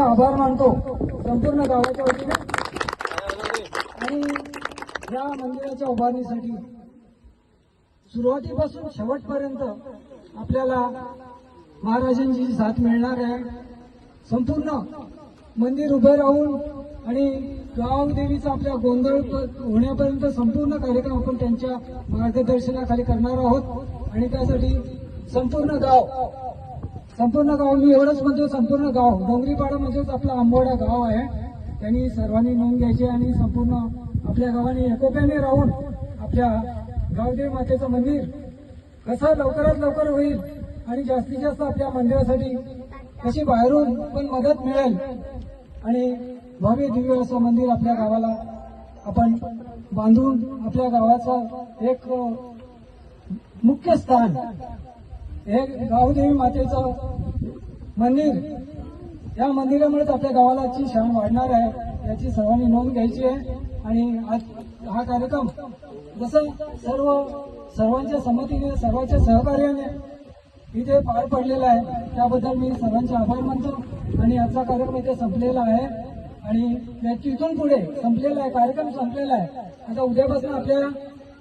आभार मानतो. संपूर्ण गावाच्या वतीने आणि या मंदिराच्या उभारणीसाठी सुरुवातीपासून शेवटपर्यंत आपल्याला महाराजांची साथ मिळणार आहे. संपूर्ण मंदिर उभे राहून आणि गावदेवीचा आपल्या गोंधळ होण्यापर्यंत संपूर्ण कार्यक्रम आपण त्यांच्या मार्गदर्शनाखाली करणार आहोत. आणि त्यासाठी संपूर्ण गाव संपूर्ण गाव मी एवढंच म्हणतो संपूर्ण गाव डोंगरीपाडा म्हणजेच आपला आंबोडा गाव आहे. त्यांनी सर्वांनी नोंद घ्यायची आणि संपूर्ण आपल्या गावाने एकोप्याने राहून आपल्या गावदेव मातेचं मंदिर कसं लवकरात लवकर होईल आणि जास्तीत जास्त आपल्या मंदिरासाठी कशी बाहेरून पण मदत मिळेल आणि भव्य दिव्य असं मंदिर आपल्या गावाला आपण बांधून आपल्या गावाचं एक मुख्य स्थान हे गावदेवी मातेचं मंदिर या मंदिरामुळेच आपल्या गावालाची शान वाढणार आहे. याची सर्वांनी नोंद घ्यायची आहे. आणि आज हा कार्यक्रम जसं सर्व सर्वांच्या संमतीने सर्वांच्या सहकार्याने इथे पार पडलेला आहे. त्याबद्दल मी सर्वांचे आभार मानतो. आणि आजचा कार्यक्रम इथे संपलेला आहे. आणि या- तिथून पुढे संपलेला आहे कार्यक्रम संपलेला आहे. आता उद्यापासून आपल्या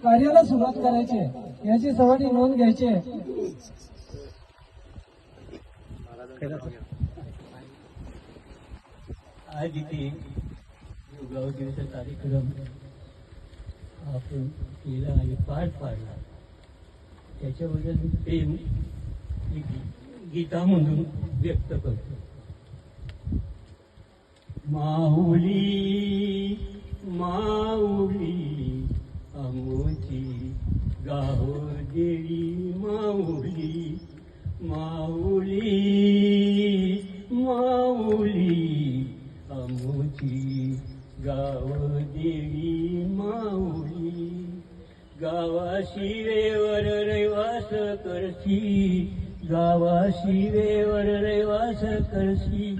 कार्याला सुरुवात करायची आहे. याची सर्वांनी नोंद घ्यायची आहे. आज इथे योगाव दिवसा कार्यक्रम आपण केला आणि पार पाडला. त्याच्याबद्दल मी प्रेम गीता म्हणून व्यक्त करतो. माऊली माऊली आमोची गाव देवी माऊली माऊली माऊली देवी माऊली गावाशी वेवर रैवास करशी गावाशी वेवर रैवास करशी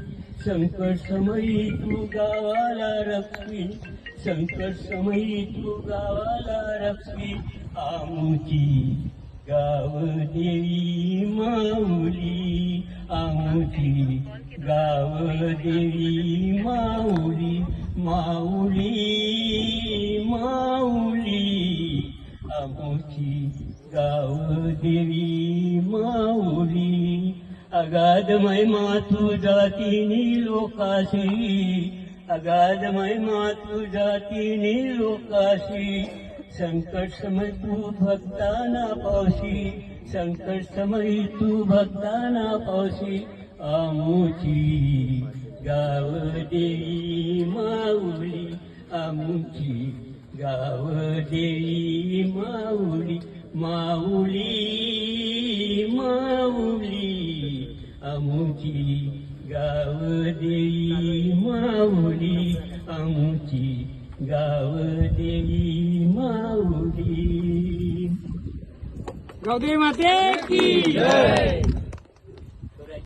संकट समयी तू गावाला रक्षी संकट समयी तू गावाला रक्षी आमची गाव देवी माऊली आमची गावदेवी माऊली माऊली माऊली. आमोची गाव देवी माऊली. अगाध महिमा तू जातीनी लोकाशी. अगाध महिमा तू जातीनी लोकाशी. संकट समय तू भक्ताना पावशी. संकट समयी तू भक्ताना पावशी. आमुची गाव देवी माऊली आमुची गाव देवी माऊली माऊली माऊली आमुची गाव देवी माऊली आमुची गाव देवी माऊली गावदेवी माते की